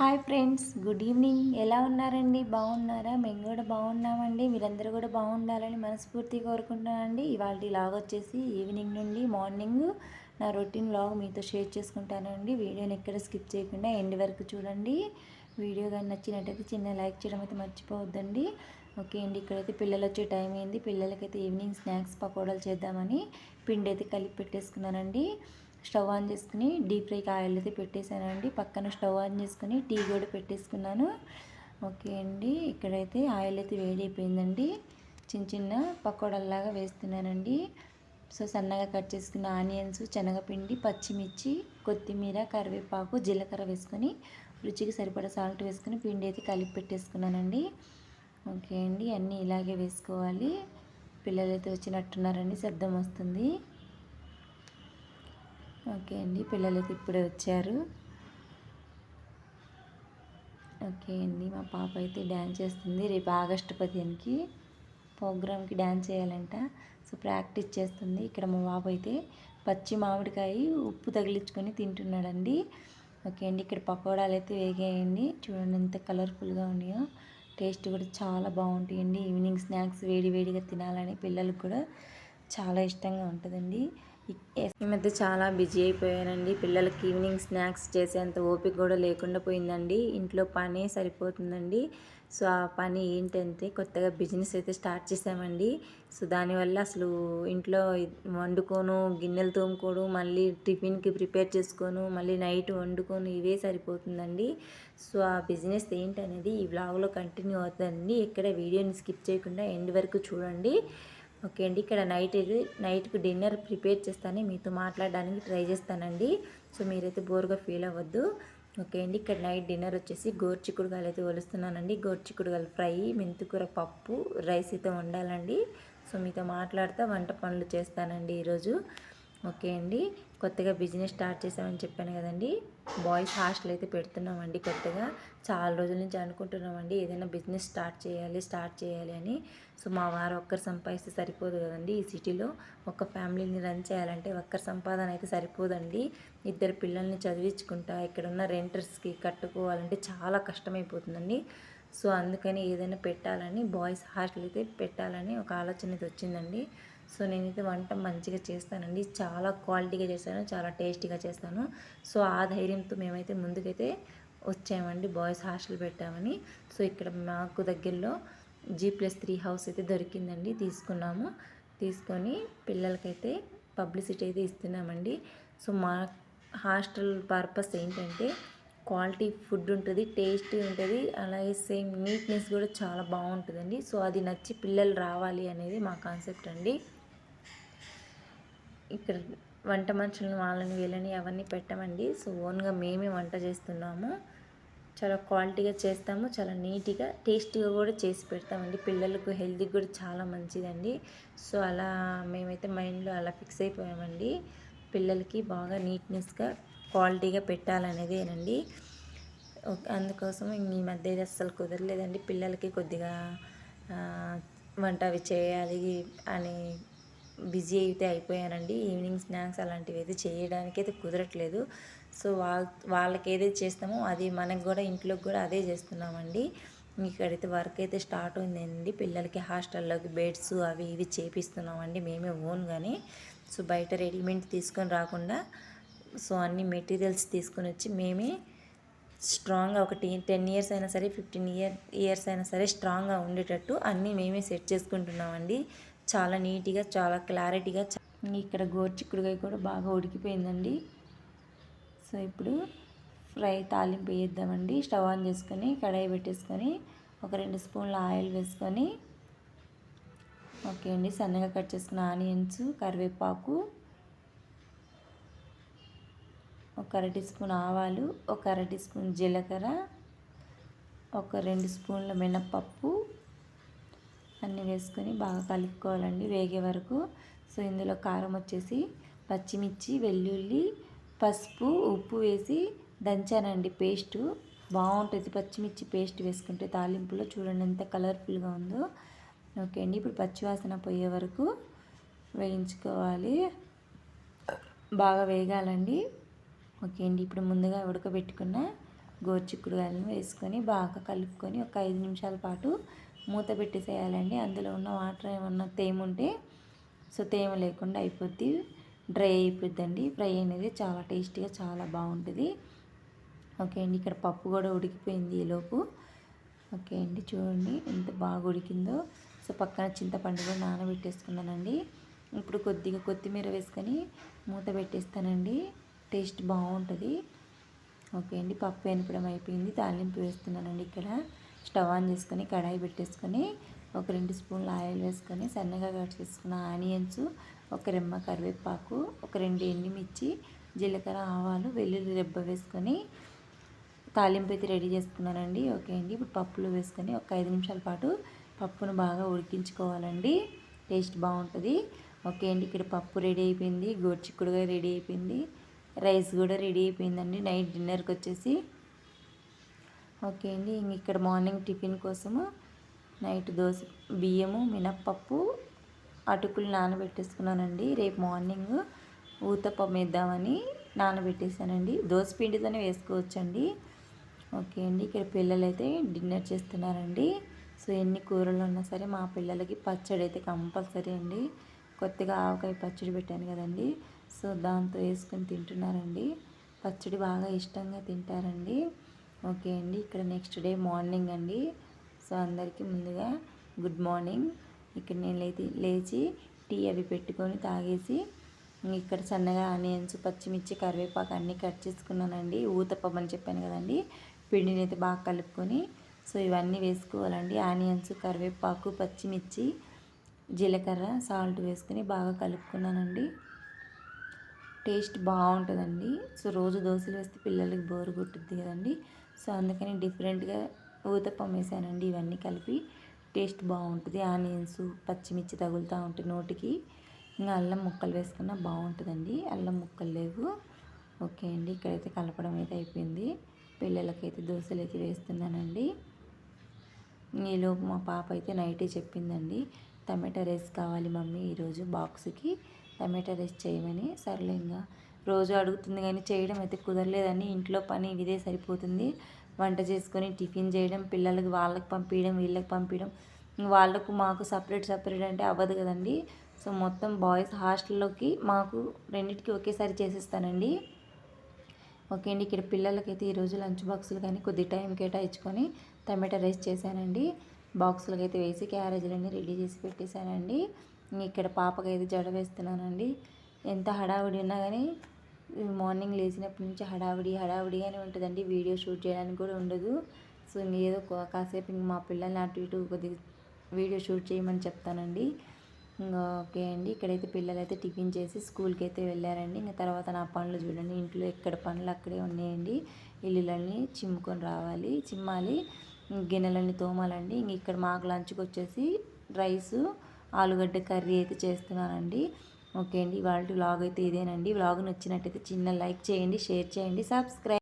Hi friends good evening. ఎలా ఉన్నారండి? బాగున్నారా? మేము కూడా బాగున్నామండి. మీరందరూ కూడా బాగుండాలని మనస్ఫూర్తిగా కోరుకుంటున్నానండి. ఇవాళ లాగ్ వచ్చేసి ఈవినింగ్ నుండి మార్నింగ్ నా రొటీన్ లాగ్ మీతో షేర్ చేసుకుంటానండి. వీడియోని ఎక్కడ స్కిప్ చేయకుండా ఎండ్ వరకు చూడండి. వీడియో కానీ నచ్చినట్టయితే చిన్న లైక్ చేయడం అయితే మర్చిపోవద్దండి. ఓకే అండి ఇక్కడైతే పిల్లలు వచ్చే టైం అయింది. పిల్లలకైతే ఈవినింగ్ స్నాక్స్ పకోడాలు చేద్దామని పిండి అయితే కలిపి పెట్టేసుకున్నానండి. స్టవ్ ఆన్ చేసుకుని డీప్ ఫ్రైకి ఆయిల్ అయితే పెట్టేశానండి. పక్కన స్టవ్ ఆన్ చేసుకుని టీ కూడా పెట్టేసుకున్నాను. ఓకే అండి. ఇక్కడైతే ఆయిల్ అయితే వేడి అయిపోయిందండి చిన్న చిన్న పకోడల్లాగా వేస్తున్నానండి. సో సన్నగా కట్ చేసుకున్న ఆనియన్స్ శనగపిండి పచ్చిమిర్చి కొత్తిమీర కరివేపాకు జీలకర్ర వేసుకొని రుచికి సరిపడా సాల్ట్ వేసుకొని పిండి అయితే కలిపి పెట్టేసుకున్నానండి. ఓకే అండి. అన్నీ ఇలాగే వేసుకోవాలి. పిల్లలు అయితే వచ్చినట్టున్నారండి శబ్దం వస్తుంది. ఓకే అండి పిల్లలకి ఇప్పుడే వచ్చారు. ఓకే అండి మా పాప అయితే డ్యాన్స్ చేస్తుంది రేపు ఆగస్టు పదిహేనుకి. ప్రోగ్రామ్కి డ్యాన్స్ చేయాలంట సో ప్రాక్టీస్ చేస్తుంది. ఇక్కడ మా బాబు అయితే పచ్చి మామిడికాయ ఉప్పు తగిలించుకొని తింటున్నాడండి. ఓకే అండి ఇక్కడ పకోడాలు అయితే వేగేయండి. చూడండి ఎంత కలర్ఫుల్గా ఉన్నాయో. టేస్ట్ కూడా చాలా బాగుంటాయండి. ఈవినింగ్ స్నాక్స్ వేడి వేడిగా తినాలని పిల్లలకు కూడా చాలా ఇష్టంగా ఉంటుందండి. ఈ మధ్య చాలా బిజీ అయిపోయానండి. పిల్లలకి ఈవినింగ్ స్నాక్స్ చేసేంత ఓపిక కూడా లేకుండా పోయిందండి. ఇంట్లో పని సరిపోతుందండి. సో ఆ పని ఏంటంటే కొత్తగా బిజినెస్ అయితే స్టార్ట్ చేసామండి. సో దానివల్ల అసలు ఇంట్లో వండుకోను గిన్నెలు తోముకోను మళ్ళీ టిఫిన్కి ప్రిపేర్ చేసుకోను మళ్ళీ నైట్ వండుకోను ఇవే సరిపోతుందండి. సో ఆ బిజినెస్ ఏంటనేది ఈ బ్లాగ్లో కంటిన్యూ అవుతుందండి. ఇక్కడ వీడియోని స్కిప్ చేయకుండా ఎండ్ వరకు చూడండి. ఓకే అండి ఇక్కడ నైట్ నైట్కి డిన్నర్ ప్రిపేర్ చేస్తాను మీతో మాట్లాడడానికి ట్రై చేస్తానండి. సో మీరైతే బోర్గా ఫీల్ అవ్వద్దు. ఓకే అండి ఇక్కడ నైట్ డిన్నర్ వచ్చేసి గోర్చిక్కుడుగాయలు అయితే వలుస్తున్నానండి గోర్చిక్కుడుగాయలు ఫ్రై మెంతికూర పప్పు రైస్ అయితే వండాలండి. సో మీతో మాట్లాడుతూ వంట పనులు చేస్తానండి ఈరోజు. ఓకే అండి. కొత్తగా బిజినెస్ స్టార్ట్ చేసామని చెప్పాను కదండి. బాయ్స్ హాస్టల్ అయితే పెడుతున్నామండి కొత్తగా. చాలా రోజుల నుంచి అనుకుంటున్నామండి ఏదైనా బిజినెస్ స్టార్ట్ చేయాలి స్టార్ట్ చేయాలి అని. సో మా వారు ఒక్కరు సంపాదిస్తే సరిపోదు కదండి ఈ సిటీలో. ఒక ఫ్యామిలీని రన్ చేయాలంటే ఒక్కరి సంపాదన అయితే సరిపోదండి. ఇద్దరు పిల్లల్ని చదివించుకుంటా ఇక్కడ ఉన్న రెంటర్స్కి కట్టుకోవాలంటే చాలా కష్టమైపోతుందండి. సో అందుకని ఏదైనా పెట్టాలని బాయ్స్ హాస్టల్ అయితే పెట్టాలని ఒక ఆలోచన అయితే వచ్చిందండి. సో నేనైతే వంట మంచిగా చేస్తానండి. చాలా క్వాలిటీగా చేస్తాను చాలా టేస్టీగా చేస్తాను. సో ఆ ధైర్యంతో మేమైతే ముందుకైతే వచ్చామండి. బాయ్స్ హాస్టల్ పెట్టామని. సో ఇక్కడ మాకు దగ్గరలో జీ ప్లస్ త్రీ హౌస్ అయితే దొరికిందండి. తీసుకున్నాము. తీసుకొని పిల్లలకైతే పబ్లిసిటీ అయితే ఇస్తున్నామండి. సో మా హాస్టల్ పర్పస్ ఏంటంటే క్వాలిటీ ఫుడ్ ఉంటుంది టేస్టీ ఉంటుంది అలాగే సేమ్ నీట్నెస్ కూడా చాలా బాగుంటుందండి. సో అది నచ్చి పిల్లలు రావాలి అనేది మా కాన్సెప్ట్ అండి. ఇక్కడ వంట మనుషులను వాళ్ళని వీళ్ళని అవన్నీ పెట్టమండి. సో ఓన్గా మేమే వంట చేస్తున్నాము. చాలా క్వాలిటీగా చేస్తాము. చాలా నీట్గా టేస్టీగా కూడా చేసి పెడతామండి. పిల్లలకు హెల్తీకి కూడా చాలా మంచిదండి. సో అలా మేమైతే మైండ్లో అలా ఫిక్స్ అయిపోయామండి. పిల్లలకి బాగా నీట్నెస్గా క్వాలిటీగా పెట్టాలనేదేనండి. అందుకోసం ఈ మధ్య అయితే అస్సలు కుదరలేదండి. పిల్లలకి కొద్దిగా వంట అవి చేయాలి అని బిజీ అయితే అయిపోయానండి. ఈవినింగ్ స్నాక్స్ అలాంటివి అయితే చేయడానికి అయితే కుదరట్లేదు. సో వాళ్ళ వాళ్ళకి ఏదైతే చేస్తామో అది మనకు కూడా ఇంట్లోకి కూడా అదే చేస్తున్నామండి. ఇక్కడైతే వర్క్ అయితే స్టార్ట్ అయిందండి. పిల్లలకి హాస్టల్లోకి బెడ్స్ అవి ఇవి చేపిస్తున్నామండి మేమే ఓన్ కానీ సో బయట రెడీమేడ్ తీసుకొని రాకుండా సో అన్ని మెటీరియల్స్ తీసుకొని వచ్చి మేమే స్ట్రాంగ్గా ఒక టెన్ ఇయర్స్ అయినా సరే ఫిఫ్టీన్ ఇయర్ ఇయర్స్ అయినా సరే స్ట్రాంగ్గా ఉండేటట్టు అన్నీ మేమే సెట్ చేసుకుంటున్నామండి. చాలా నీట్గా చాలా క్లారిటీగా ఇక్కడ గోర్చిక్కుడుకాయ కూడా బాగా ఉడికిపోయిందండి. సో ఇప్పుడు ఫ్రై తాలింపు వేద్దామండి. స్టవ్ ఆన్ చేసుకొని కడాయి పెట్టేసుకొని ఒక రెండు స్పూన్ల ఆయిల్ వేసుకొని ఓకే అండి సన్నగా కట్ చేసుకున్న ఆనియన్స్ కరివేపాకు ఒక అర టీ స్పూన్ ఆవాలు ఒక అర టీ స్పూన్ జీలకర్ర ఒక రెండు స్పూన్ల మినప్పప్పు అన్నీ వేసుకొని బాగా కలుపుకోవాలండి. వేగే వరకు సో ఇందులో కారం వచ్చేసి పచ్చిమిర్చి వెల్లుల్లి పసుపు ఉప్పు వేసి దంచానండి పేస్టు. బాగుంటుంది పచ్చిమిర్చి పేస్ట్ వేసుకుంటే తాలింపులో చూడండి ఎంత కలర్ఫుల్గా ఉందో. ఓకే అండి ఇప్పుడు పచ్చివాసన పోయే వరకు వేయించుకోవాలి. బాగా వేగాలండి. ఓకే అండి ఇప్పుడు ముందుగా ఉడకబెట్టుకున్న గోరుచిక్కుడుగాయలను వేసుకొని బాగా కలుపుకొని ఒక ఐదు నిమిషాల పాటు మూత పెట్టేసేయాలండి. అందులో ఉన్న వాటర్ ఏమన్నా తేమ ఉంటే సో తేమ లేకుండా అయిపోద్ది. డ్రై అయిపోద్దండి. ఫ్రై అనేది చాలా టేస్టీగా చాలా బాగుంటుంది. ఓకే అండి. ఇక్కడ పప్పు కూడా ఉడికిపోయింది ఈలోపు ఓకే అండి. చూడండి ఎంత బాగా ఉడికిందో. సో పక్కన చింతపండు కూడా నానబెట్టేసుకున్నానండి. ఇప్పుడు కొద్దిగా కొత్తిమీర వేసుకొని మూత పెట్టేస్తానండి. టేస్ట్ బాగుంటుంది. ఓకే అండి పప్పు ఎనపడం అయిపోయింది. తాలింపు వేస్తున్నానండి ఇక్కడ. స్టవ్ ఆన్ చేసుకొని కడాయి పెట్టేసుకొని ఒక రెండు స్పూన్లు ఆయిల్ వేసుకొని సన్నగా కట్ చేసుకున్న ఆనియన్స్ ఒక రెమ్మ కరివేపాకు ఒక రెండు ఎండిమిర్చి జీలకర్ర ఆవాలు వెల్లుల్లి రెబ్బ వేసుకొని తాలింపు అయితే రెడీ చేసుకున్నానండి. ఓకే అండి ఇప్పుడు పప్పులు వేసుకొని ఒక ఐదు నిమిషాల పాటు పప్పును బాగా ఉడికించుకోవాలండి. టేస్ట్ బాగుంటుంది. ఓకే అండి ఇక్కడ పప్పు రెడీ అయిపోయింది గోడ్చిక్కుడుగా రెడీ అయిపోయింది. రైస్ కూడా రెడీ అయిపోయిందండి. నైట్ డిన్నర్కి వచ్చేసి. ఓకే అండి. ఇక్కడ మార్నింగ్ టిఫిన్ కోసము నైట్ దోశ బియ్యము మినప్పప్పు అటుకులు నానబెట్టేసుకున్నానండి. రేపు మార్నింగ్ ఊతప్పం వేద్దామని నానబెట్టేసానండి. దోశ పిండితోనే వేసుకోవచ్చండి. ఓకే అండి. ఇక్కడ పిల్లలు అయితే డిన్నర్ చేస్తున్నారండి. సో ఎన్ని కూరలు ఉన్నా సరే మా పిల్లలకి పచ్చడి అయితే కంపల్సరీ అండి. కొత్తగా ఆవకాయ పచ్చడి పెట్టాను కదండి. సో దాంతో వేసుకొని తింటున్నారండి. పచ్చడి బాగా ఇష్టంగా తింటారండి. ఓకే అండి ఇక్కడ నెక్స్ట్ డే మార్నింగ్ అండి. సో అందరికీ ముందుగా గుడ్ మార్నింగ్. ఇక్కడ నేను లేచి లేచి టీ అవి పెట్టుకొని తాగేసి ఇక్కడ సన్నగా ఆనియన్స్ పచ్చిమిర్చి కరివేపాకు అన్నీ కట్ చేసుకున్నానండి. ఊతప్పం అని చెప్పాను కదండి. పిండిని అయితే బాగా కలుపుకొని సో ఇవన్నీ వేసుకోవాలండి. ఆనియన్స్ కరివేపాకు పచ్చిమిర్చి జీలకర్ర సాల్ట్ వేసుకొని బాగా కలుపుకున్నానండి. టేస్ట్ బాగుంటుందండి. సో రోజు దోశలు వేస్తే పిల్లలకి బోరు కొట్టుద్ది కదండి. సో అందుకని డిఫరెంట్గా ఊతప్పం వేసానండి ఇవన్నీ కలిపి. టేస్ట్ బాగుంటుంది. ఆనియన్స్ పచ్చిమిర్చి తగులుతూ ఉంటుంది నోటికి. ఇంకా అల్లం ముక్కలు వేసుకున్నా బాగుంటుందండి. అల్లం ముక్కలు లేవు. ఓకే అండి. ఇక్కడైతే కలపడం అయితే అయిపోయింది. పిల్లలకైతే దోశలు అయితే వేస్తున్నానండి. ఈలోపు మా పాప అయితే నైటే చెప్పిందండి. టమాటా రైస్ కావాలి మమ్మీ ఈరోజు బాక్స్కి. టమాటా రైస్ చేయమని సర్లే ఇంకా రోజు అడుగుతుంది కానీ చేయడం అయితే కుదరలేదని ఇంట్లో పని ఇదే సరిపోతుంది. వంట చేసుకొని టిఫిన్ చేయడం పిల్లలకి వాళ్ళకి పంపించడం వీళ్ళకి పంపించడం వాళ్ళకు మాకు సపరేట్ సపరేట్ అంటే అవ్వదు కదండి. సో మొత్తం బాయ్స్ హాస్టల్లోకి మాకు రెండింటికి ఒకేసారి చేసేస్తానండి. ఓకే అండి ఇక్కడ పిల్లలకైతే ఈరోజు లంచ్ బాక్సులు కానీ కొద్ది టైం కేటాయించుకొని టమాటా రైస్ చేశానండి. బాక్సులకైతే అయితే వేసి క్యారేజీలన్నీ రెడీ చేసి పెట్టేశానండి. ఇక్కడ పాపకి అయితే జడ వేస్తున్నానండి. ఎంత హడావుడి ఉన్నా కానీ మార్నింగ్ లేచినప్పటి నుంచి హడావుడి హడావుడిగానే ఉంటుందండి వీడియో షూట్ చేయడానికి కూడా ఉండదు. సో ఏదో కాసేపు ఇంక మా పిల్లల్ని అటు ఇటు కొద్దిగా వీడియో షూట్ చేయమని చెప్తానండి. ఇంకా ఓకే అండి. ఇక్కడైతే పిల్లలు అయితే టిఫిన్ చేసి స్కూల్కి అయితే వెళ్ళారండి. ఇంకా తర్వాత నా పనులు చూడండి. ఇంట్లో ఎక్కడ పనులు అక్కడే ఉన్నాయండి. ఇల్లులన్నీ చిమ్ముకొని రావాలి చిమ్మాలి. గిన్నెలన్నీ తోమాలండి. ఇంక ఇక్కడ మాకు లంచ్కి వచ్చేసి రైసు ఆలుగడ్డ కర్రీ అయితే చేస్తున్నానండి. ఓకే అండి వాళ్ళ వ్లాగ్ అయితే ఇదేనండి. వ్లాగ్ నచ్చినట్టయితే చిన్న లైక్ చేయండి షేర్ చేయండి సబ్స్క్రైబ్